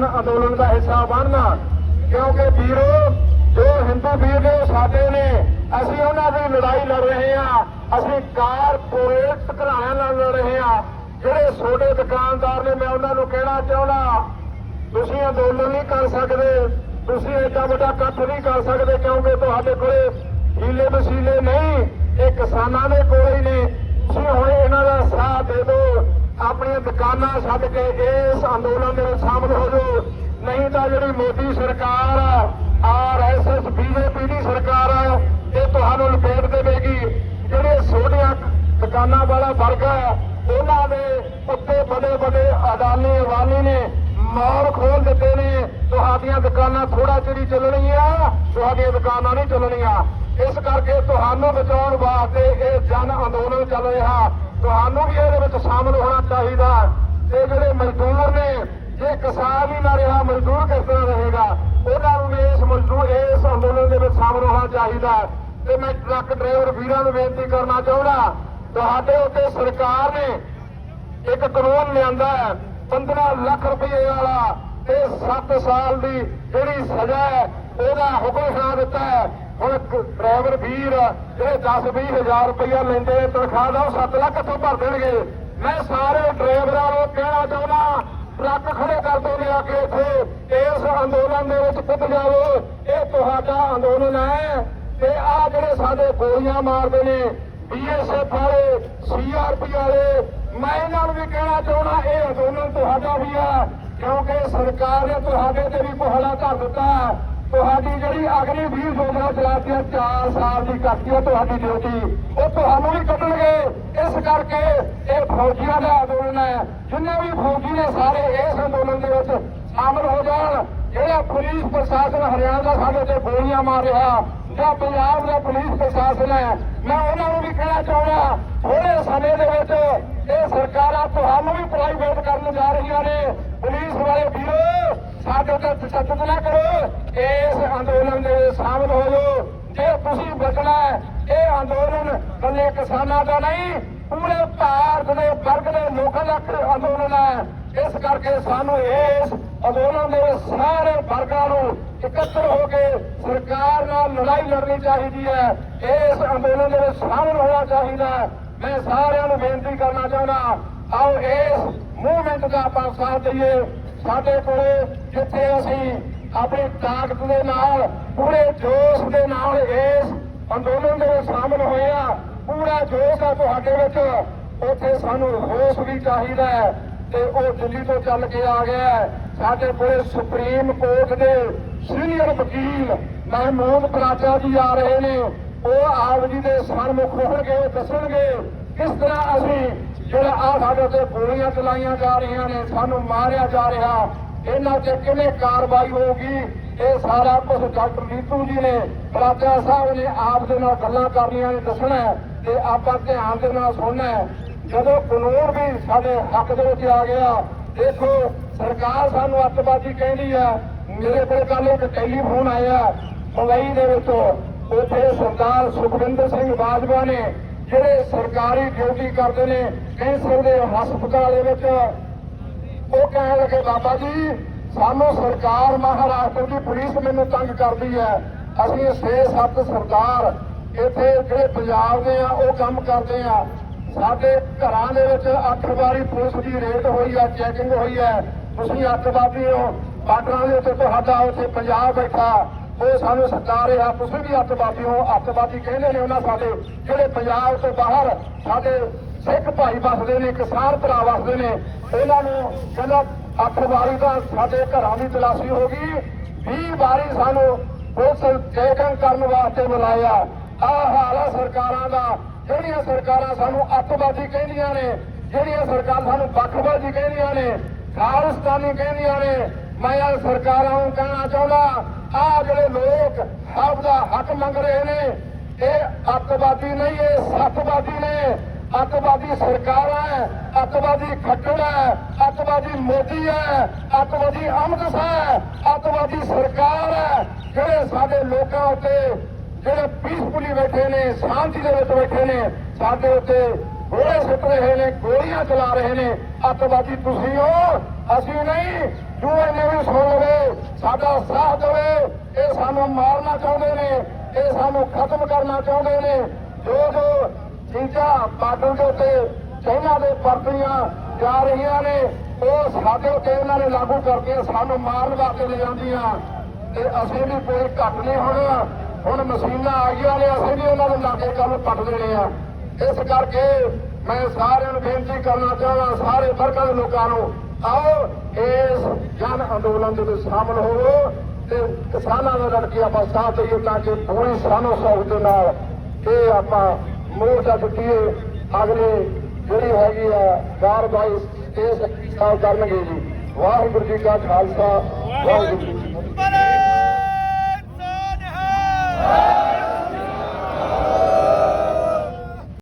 ਜਨ ਅੰਦੋਲਨ ਦਾ ਹਿੱਸਾ ਬਣਨਾ। ਕਿਉਂਕਿ ਵੀਰੋ, ਜੋ ਹਿੰਦੂ ਵੀਰ ਨੇ ਸਾਡੇ ਨੇ। ਅਸੀਂ ਉਹਨਾਂ ਦੀ ਲੜਾਈ ਲੜ ਰਹੇ ਹਾਂ। ਅਸੀਂ ਕਾਰਪੋਰੇਟ ਘਰਾਣਿਆਂ ਨਾਲ ਲੜ ਰਹੇ ਹਾਂ। ਜਿਹੜੇ ਛੋਟੇ ਦੁਕਾਨਦਾਰ ਨੇ, ਮੈਂ ਉਹਨਾਂ ਨੂੰ ਕਹਿਣਾ ਚਾਹੁੰਦਾ, ਤੁਸੀਂ ਅੰਦੋਲਨ ਨਹੀਂ ਕਰ ਸਕਦੇ। ਤੁਸੀਂ ਏਡਾ ਵੱਡਾ ਇਕੱਠ ਨਹੀਂ ਕਰ ਸਕਦੇ, ਕਿਉਂਕਿ ਤੁਹਾਡੇ ਕੋਲੇ ਹੀਲੇ ਵਸੀਲੇ ਨਹੀਂ, ਇਹ ਕਿਸਾਨਾਂ ਦੇ ਕੋਲੇ ਹੀ ਨੇ। ਤੁਸੀਂ ਹੁਣ ਇਹਨਾਂ ਦਾ ਸਾਥ ਦੇ ਦਿਓ। ਆਪਣੀਆਂ ਦੁਕਾਨਾਂ ਛੱਡ ਕੇ ਇਸ ਅੰਦੋਲਨ ਦੇ ਵਿੱਚ ਸ਼ਾਮਲ ਹੋ ਜਾਓ। ਨਹੀਂ ਤਾਂ ਜਿਹੜੀ ਮੋਦੀ ਸਰਕਾਰ ਆ ਆਰਐਸਐਸ ਬੀਜੇਪੀ ਦੀ ਸਰਕਾਰ ਆ, ਇਹ ਤੁਹਾਨੂੰ ਲਪੇਟ ਦੇਵੇਗੀ। ਜਿਹੜੇ ਛੋਟੀਆਂ ਦੁਕਾਨਾਂ ਵਾਲਾ ਵਰਗ ਹੈ ਉਹਨਾਂ ਦੇ ਉੱਤੇ ਬੜੇ ਬੜੇ ਅਦਾਨੀ ਅਵਾਨੀ ਨੇ ਮੌਲ ਖੋਲ ਦਿੱਤੇ ਨੇ। ਤੁਹਾਡੀਆਂ ਦੁਕਾਨਾਂ ਥੋੜਾ ਚਿਰ ਹੀ ਚੱਲਣਗੀਆਂ ਤੁਹਾਡੀਆਂ ਦੁਕਾਨਾਂ ਨਹੀਂ ਚੱਲਣੀਆਂ। ਇਸ ਕਰਕੇ ਤੁਹਾਨੂੰ ਬਚਾਉਣ ਵਾਸਤੇ ਇਹ ਜਨ ਅੰਦੋਲਨ ਚੱਲ ਰਿਹਾ। ਤੁਹਾਨੂੰ ਵੀ ਇਹਦੇ ਵਿੱਚ ਸ਼ਾਮਲ ਹੋਣਾ ਚਾਹੀਦਾ। ਤੇ ਜਿਹੜੇ ਮਜ਼ਦੂਰ ਨੇ, ਜੇ ਕਿਸਾਨ ਹੀ ਨਾ ਰਿਹਾ, ਮਜ਼ਦੂਰ ਕਿਸ ਤਰ੍ਹਾਂ ਰਹੇਗਾ? ਉਹਨਾਂ ਨੂੰ ਵੀ ਇਸ ਮਜ਼ਦੂਰ ਇਸ ਅੰਦੋਲਨ ਦੇ ਵਿੱਚ ਸ਼ਾਮਲ ਹੋਣਾ ਚਾਹੀਦਾ। ਤੇ ਮੈਂ ਟਰੱਕ ਡਰਾਈਵਰ ਵੀਰਾਂ ਨੂੰ ਬੇਨਤੀ ਕਰਨਾ ਚਾਹੁੰਦਾ। ਤੁਹਾਡੇ ਉੱਤੇ ਸਰਕਾਰ ਨੇ ਇੱਕ ਕਾਨੂੰਨ ਲਿਆਂਦਾ ਹੈ 15 ਲੱਖ ਰੁਪਏ ਵਾਲਾ ਤੇ 7 ਸਾਲ ਦੀ ਜਿਹੜੀ ਸਜ਼ਾ ਹੈ, ਉਹਦਾ ਹੁਕਮ ਸੁਣਾ ਦਿੱਤਾ ਹੈ। ਹੁਣ ਡਰਾਈਵਰ ਵੀਰ ਜਿਹੜੇ 10 20 ਹਜ਼ਾਰ ਰੁਪਇਆ ਲੈਂਦੇ ਤਨਖਾਹ ਦਾ ਉਹ 7 ਲੱਖ ਕਿੱਥੋਂ ਭਰ ਦੇਣਗੇ। ਮੈਂ ਸਾਰੇ ਡਰਾਈਵਰਾਂ ਨੂੰ ਕਹਿਣਾ ਚਾਹੁੰਦਾ ਟਰੱਕ ਖੜੇ ਕਰ ਦੋ ਲਿਆ ਕੇ ਇੱਥੇ। ਇਸ ਅੰਦੋਲਨ ਦੇ ਵਿੱਚ ਪੁੱਜ ਜਾਓ ਇਹ ਤੁਹਾਡਾ ਅੰਦੋਲਨ ਹੈ। ਤੇ ਆ ਜਿਹੜੇ ਸਾਡੇ ਗੋਲੀਆਂ ਮਾਰਦੇ ਨੇ ਬੀਐਸਐਫ ਵਾਲੇ ਸੀਆਰਪੀ ਵਾਲੇ, ਮੈਂ ਇਹਨਾਂ ਨੂੰ ਵੀ ਕਹਿਣਾ ਚਾਹੁੰਦਾ, ਇਹ ਅੰਦੋਲਨ ਤੁਹਾਡਾ ਵੀ ਆ, ਕਿਉਂਕਿ ਸਰਕਾਰ ਨੇ ਤੁਹਾਡੇ ਤੇ ਵੀ ਕੋਹਲਾ ਕਰ ਦਿੱਤਾ। ਤੁਹਾਡੀ ਜਿਹੜੀ ਅਗਲੀ 20 ਯੋਜਨਾ ਚਲਾਤੀ ਹੈ 4 ਸਾਲ ਦੀ ਕਰਤੀ ਹੈ ਤੁਹਾਡੀ ਡਿਊਟੀ। ਉਹ ਤੁਹਾਨੂੰ ਵੀ ਕੱਢਣਗੇ। ਇਸ ਕਰਕੇ ਇਹ ਫੌਜੀਆਂ ਦਾ ਅੰਦੋਲਨ ਹੈ। ਜਿੰਨੇ ਵੀ ਫੌਜੀ ਨੇ ਸਾਰੇ ਇਸ ਅੰਦੋਲਨ ਦੇ ਵਿੱਚ ਸ਼ਾਮਲ ਹੋ ਜਾਣ। ਜਿਹੜਾ ਪੁਲਿਸ ਪ੍ਰਸ਼ਾਸਨ ਹਰਿਆਣਾ ਦਾ ਸਾਡੇ ਤੇ ਗੋਲੀਆਂ ਮਾਰ ਰਿਹਾ, ਜਾਂ ਪੰਜਾਬ ਦਾ ਪੁਲਿਸ ਪ੍ਰਸ਼ਾਸਨ ਹੈ, ਮੈਂ ਉਹਨਾਂ ਨੂੰ ਵੀ ਕਹਿਣਾ ਚਾਹੁੰਦਾ ਥੋੜੇ ਸਮੇਂ ਦੇ ਵਿੱਚ ਇਹ ਸਰਕਾਰਾਂ ਤੁਹਾਨੂੰ ਵੀ ਪ੍ਰਾਈਵੇਟ ਕਰਨ ਜਾ ਰਹੀਆਂ ਨੇ। ਪੁਲਿਸ ਵਾਲੇ ਵੀਰੋ ਸਾਡੇ ਤੇ ਤਸ਼ੱਦਦ ਨਾ ਕਰੋ। ਇਸ ਅੰਦੋਲਨ ਦੇ ਸ਼ਾਮਲ ਹੋ ਜਾਓ। ਜੇ ਤੁਸੀਂ ਬਚਣਾ ਇਹ ਅੰਦੋਲਨ ਕੱਲੇ ਕਿਸਾਨਾਂ ਦਾ ਨਹੀਂ, ਪੂਰੇ ਭਾਰਤ ਦੇ ਵਰਗ ਦੇ ਲੋਕਾਂ ਦਾ ਅੰਦੋਲਨ ਹੈ। ਇਸ ਕਰਕੇ ਸਾਨੂੰ ਇਸ ਅੰਦੋਲਨ ਦੇ ਸਾਰੇ ਵਰਗਾਂ ਨੂੰ ਇਕੱਤਰ ਹੋ ਕੇ ਸਰਕਾਰ ਨਾਲ ਲੜਾਈ ਲੜਨੀ ਚਾਹੀਦੀ ਹੈ। ਇਸ ਅੰਦੋਲਨ ਦੇ ਵਿੱਚ ਸ਼ਾਮਲ ਹੋਣਾ ਚਾਹੀਦਾ ਮੈਂ ਸਾਰਿਆਂ ਨੂੰ ਬੇਨਤੀ ਕਰਨਾ ਚਾਹੁੰਦਾ ਆਓ ਇਸ ਮੂਵਮੈਂਟ ਦਾ ਆਪਾਂ ਸਾਥ ਦਈਏ। ਸਾਡੇ ਕੋਲੇ ਜਿੱਥੇ ਅਸੀਂ ਆਪਣੀ ਤਾਕਤ ਦੇ ਨਾਲ, ਪੂਰੇ ਜੋਸ਼ ਦੇ ਨਾਲ ਇਸ ਅੰਦੋਲਨ ਦੇ ਵਿੱਚ ਸ਼ਾਮਲ ਹੋਏ ਆ। ਪੂਰਾ ਜੋਸ਼ ਆ ਤੁਹਾਡੇ ਵਿੱਚ। ਉੱਥੇ ਸਾਨੂੰ ਹੋਸ਼ ਵੀ ਚਾਹੀਦਾ ਹੈ ਤੇ ਉਹ ਦਿੱਲੀ ਤੋਂ ਚੱਲ ਕੇ ਆ ਗਿਆ ਸਾਡੇ ਕੋਲੇ ਸੁਪਰੀਮ ਕੋਰਟ ਦੇ ਸੀਨੀਅਰ ਵਕੀਲ ਮਹਿਮੂਦ ਕਰਾਚਾ ਜੀ ਆ ਰਹੇ ਨੇ। ਉਹ ਆਪ ਜੀ ਦੇ ਸਨਮੁਖ ਹੋਣਗੇ, ਉਹ ਦੱਸਣਗੇ, ਕਿਸ ਤਰ੍ਹਾਂ ਅਸੀਂ ਜਿਹੜਾ ਆ ਸਾਡੇ ਤੇ ਗੋਲੀਆਂ ਚਲਾਈਆਂ ਜਾ ਰਹੀਆਂ ਨੇ, ਸਾਨੂੰ ਮਾਰਿਆ ਜਾ ਰਿਹਾ। ਇਹਨਾਂ ਤੇ ਕਿਵੇਂ ਕਾਰਵਾਈ ਹੋਊਗੀ, ਇਹ ਸਾਰਾ ਕੁਝ ਡਾਕਟਰ ਨੀਤੂ ਜੀ ਨੇ ਕਰਾਚਾ ਸਾਹਿਬ ਨੇ ਆਪ ਦੇ ਨਾਲ ਗੱਲਾਂ ਕਰਨੀਆਂ ਨੇ, ਦੱਸਣਾ ਤੇ ਆਪਾਂ ਧਿਆਨ ਦੇ ਨਾਲ ਸੁਣਨਾ ਜਦੋਂ ਕਾਨੂੰਨ ਵੀ ਸਾਡੇ ਹੱਕ ਦੇ ਵਿੱਚ ਆ ਗਿਆ, ਦੇਖੋ, ਸਰਕਾਰ ਸਾਨੂੰ ਅੱਤਬਾਜ਼ੀ ਕਹਿੰਦੀ ਆ ਮੇਰੇ ਕੋਲ ਕੱਲ ਇੱਕ ਟੈਲੀਫੋਨ ਆਇਆ ਮੁੰਬਈ ਦੇ ਵਿੱਚੋਂ। ਉੱਥੇ ਸਰਦਾਰ ਸੁਖਵਿੰਦਰ ਸਿੰਘ ਬਾਜਵਾ ਨੇ ਜਿਹੜੇ ਸਰਕਾਰੀ ਡਿਊਟੀ ਕਰਦੇ ਨੇ ਕੈਂਸਰ ਦੇ ਹਸਪਤਾਲ ਦੇ ਵਿੱਚ। ਉਹ ਕਹਿਣ ਲੱਗੇ, ਬਾਬਾ ਜੀ, ਸਾਨੂੰ ਸਰਕਾਰ ਮਹਾਰਾਸ਼ਟਰ ਦੀ ਪੁਲਿਸ ਮੈਨੂੰ ਤੰਗ ਕਰਦੀ ਹੈ। ਅਸੀਂ 6-7 ਸਰਦਾਰ ਇੱਥੇ ਜਿਹੜੇ ਪੰਜਾਬ ਦੇ ਆ, ਉਹ ਕੰਮ ਕਰਦੇ ਆ। ਸਾਡੇ ਘਰਾਂ ਦੇ ਵਿੱਚ ਅੱਠ ਵਾਰੀ ਪੁਲਿਸ ਦੀ ਰੇਡ ਹੋਈ ਆ, ਚੈਕਿੰਗ ਹੋਈ ਹੈ। ਤੁਸੀਂ ਅੱਤਵਾਦੀ ਹੋ, ਬਾਰਡਰਾਂ ਦੇ ਉੱਤੇ ਤੁਹਾਡਾ ਉੱਥੇ ਪੰਜਾਬ ਬੈਠਾ। ਉਹ ਸਾਨੂੰ ਸਤਾ ਰਿਹਾ, ਤੁਸੀਂ ਵੀ ਅੱਤਵਾਦੀ ਹੋ, ਅੱਤਵਾਦੀ ਕਹਿੰਦੇ ਨੇ ਉਹਨਾਂ ਸਾਡੇ, ਜਿਹੜੇ ਪੰਜਾਬ ਤੋਂ ਬਾਹਰ ਸਾਡੇ ਸਿੱਖ ਭਾਈ ਵਸਦੇ ਨੇ, ਕਿਸਾਨ ਭਰਾ ਵਸਦੇ ਨੇ, ਉਹਨਾਂ ਨੂੰ ਕਹਿੰਦਾ ਅੱਠ ਵਾਰੀ ਸਾਡੇ ਘਰਾਂ ਦੀ ਤਲਾਸ਼ੀ ਹੋ ਗਈ। 20 ਵਾਰੀ ਸਾਨੂੰ ਪੁਲਿਸ ਚੈਕਿੰਗ ਕਰਨ ਵਾਸਤੇ ਬੁਲਾਇਆ। ਆਹ ਹਾਲ ਆ ਸਰਕਾਰਾਂ ਦਾ, ਜਿਹੜੀਆਂ ਸਰਕਾਰਾਂ ਸਾਨੂੰ ਅੱਤਵਾਦੀ ਕਹਿੰਦੀਆਂ ਨੇ, ਜਿਹੜੀਆਂ ਸਰਕਾਰਾਂ ਸਾਨੂੰ ਵੱਖਵਾਦੀ ਕਹਿੰਦੀਆਂ ਨੇ, ਖਾਲਿਸਤਾਨੀ ਕਹਿੰਦੀਆਂ ਨੇ ਮੈਂ ਇਹ ਸਰਕਾਰਾਂ ਨੂੰ ਕਹਿਣਾ ਚਾਹੁੰਦਾ, ਆਹ ਜਿਹੜੇ ਲੋਕ ਆਪਦਾ ਹੱਕ ਮੰਗ ਰਹੇ ਨੇ, ਇਹ ਅੱਤਵਾਦੀ ਨਹੀਂ, ਇਹ ਸੱਤਵਾਦੀ ਨੇ। ਅੱਤਵਾਦੀ ਸਰਕਾਰਾਂ ਹੈ, ਅੱਤਵਾਦੀ ਖੱਟੜ ਹੈ, ਅੱਤਵਾਦੀ ਮੋਦੀ ਹੈ, ਅੱਤਵਾਦੀ ਅਮਰਸ ਹੈ, ਅੱਤਵਾਦੀ ਸਰਕਾਰ ਹੈ। ਜਿਹੜੇ ਸਾਡੇ ਲੋਕਾਂ ਉੱਤੇ ਜਿਹੜੇ ਪੀਸਫੁਲੀ ਬੈਠੇ ਨੇ, ਸ਼ਾਂਤੀ ਦੇ ਵਿੱਚ ਬੈਠੇ ਨੇ, ਸਾਡੇ ਉੱਤੇ ਗੋਲੇ ਸੁੱਟ ਰਹੇ ਨੇ, ਗੋਲੀਆਂ ਚਲਾ ਰਹੇ ਨੇ, ਅੱਤਵਾਦੀ ਤੁਸੀਂ ਹੋ। ਅਸੀਂ ਨਹੀਂ ਯੂਐਨਏ ਵੀ ਸੁਣ ਲਵੇ, ਸਾਡਾ ਸਾਥ ਦੇਵੇ। ਇਹ ਸਾਨੂੰ ਮਾਰਨਾ ਚਾਹੁੰਦੇ ਨੇ, ਇਹ ਸਾਨੂੰ ਖਤਮ ਕਰਨਾ ਚਾਹੁੰਦੇ ਨੇ। ਜੋ ਜੋ ਚੀਜ਼ਾਂ ਬਾਰਡਰ ਦੇ ਉੱਤੇ ਚਾਈਨਾ ਦੇ ਵਰਤੀਆਂ ਜਾ ਰਹੀਆਂ ਨੇ, ਉਹ ਸਾਡੇ ਉੱਤੇ ਇਹਨਾਂ ਨੇ ਲਾਗੂ ਕਰਕੇ ਸਾਨੂੰ ਮਾਰਨ ਵਾਸਤੇ ਲੈ ਜਾਂਦੀਆਂ। ਤੇ ਅਸੀਂ ਵੀ ਕੋਈ ਘੱਟ ਨਹੀਂ ਹੋਣਾ। ਹੁਣ ਮਸ਼ੀਨਾਂ ਆ ਗਈਆਂ ਨੇ, ਅਸੀਂ ਵੀ ਉਹਨਾਂ ਦੇ ਲਾਗੇ ਕੰਮ ਪੱਟ ਦੇਣੇ ਆ। ਇਸ ਕਰਕੇ ਮੈਂ ਸਾਰਿਆਂ ਨੂੰ ਬੇਨਤੀ ਕਰਨਾ ਚਾਹੁੰਦਾ ਸਾਰੇ ਵਰਗਾਂ ਦੇ ਲੋਕਾਂ ਨੂੰ ਆਓ, ਇਸ ਜਨ ਅੰਦੋਲਨ ਦੇ ਵਿੱਚ ਸ਼ਾਮਲ ਹੋਵੋ ਤੇ ਕਿਸਾਨਾਂ ਦਾ ਲੜ ਕੇ ਆਪਾਂ ਸਾਥ ਦੇਈਏ ਤਾਂ ਕਿ ਪੂਰੀ ਸਾਨੋ ਸੌਖ ਦੇ ਨਾਲ ਇਹ ਆਪਾਂ ਮੋਰਚਾ ਚੁੱਕੀਏ ਅਗਲੇ ਜਿਹੜੀ ਹੈਗੀ ਆ ਕਾਰਵਾਈ ਇਸ ਸਾਲ ਕਰਨਗੇ ਜੀ। ਵਾਹਿਗੁਰੂ ਜੀ ਕਾ ਖਾਲਸਾ, ਵਾਹਿਗੁਰੂ ਜੀ